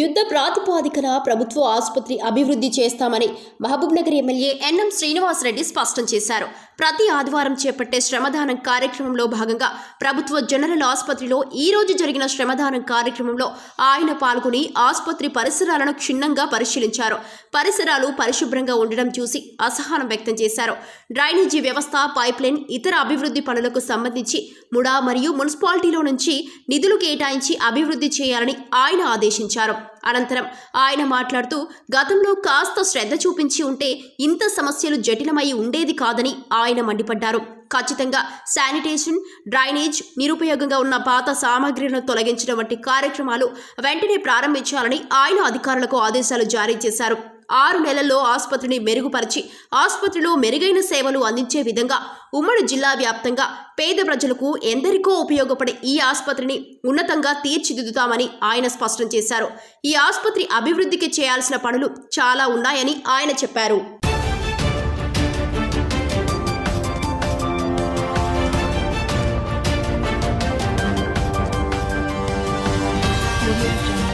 యుద్ధ ప్రాతిపాదికన ప్రభుత్వ ఆసుపత్రి అభివృద్ధి చేస్తామని మహబూబ్నగర్ ఎమ్మెల్యే ఎన్ఎం శ్రీనివాసరెడ్డి స్పష్టం చేశారు. ప్రతి ఆదివారం చేపట్టే శ్రమదానం కార్యక్రమంలో భాగంగా ప్రభుత్వ జనరల్ ఆసుపత్రిలో ఈ రోజు జరిగిన శ్రమదానం కార్యక్రమంలో ఆయన పాల్గొని ఆసుపత్రి పరిసరాలను క్షుణ్ణంగా పరిశీలించారు. పరిసరాలు పరిశుభ్రంగా ఉండడం చూసి అసహనం వ్యక్తం చేశారు. డ్రైనేజీ వ్యవస్థ పైప్లైన్ ఇతర అభివృద్ధి పనులకు సంబంధించి ముడా మరియు మున్సిపాలిటీలో నుంచి నిధులు కేటాయించి అభివృద్ధి చేయాలని ఆయన ఆదేశించారు. అనంతరం ఆయన మాట్లాడుతూ గతంలో కాస్త శ్రద్ధ చూపించి ఉంటే ఇంత సమస్యలు జటిలమై ఉండేది కాదని ఆయన మండిపడ్డారు. ఖచ్చితంగా శానిటేషన్ డ్రైనేజ్ నిరుపయోగంగా ఉన్న పాత సామాగ్రిలను తొలగించడం వంటి కార్యక్రమాలు వెంటనే ప్రారంభించాలని ఆయన అధికారులకు ఆదేశాలు జారీ చేశారు. ఆరు నెలల్లో ఆసుపత్రిని మెరుగుపరిచి ఆసుపత్రిలో మెరుగైన సేవలు అందించే విధంగా ఉమ్మడి జిల్లా వ్యాప్తంగా పేద ప్రజలకు ఎందరికో ఉపయోగపడే ఈ ఆసుపత్రిని ఉన్నతంగా తీర్చిదిద్దుతామని ఆయన స్పష్టం చేశారు ఈ ఆసుపత్రి అభివృద్ధికి చేయాల్సిన పనులు చాలా ఉన్నాయని ఆయన చెప్పారు audio jungle.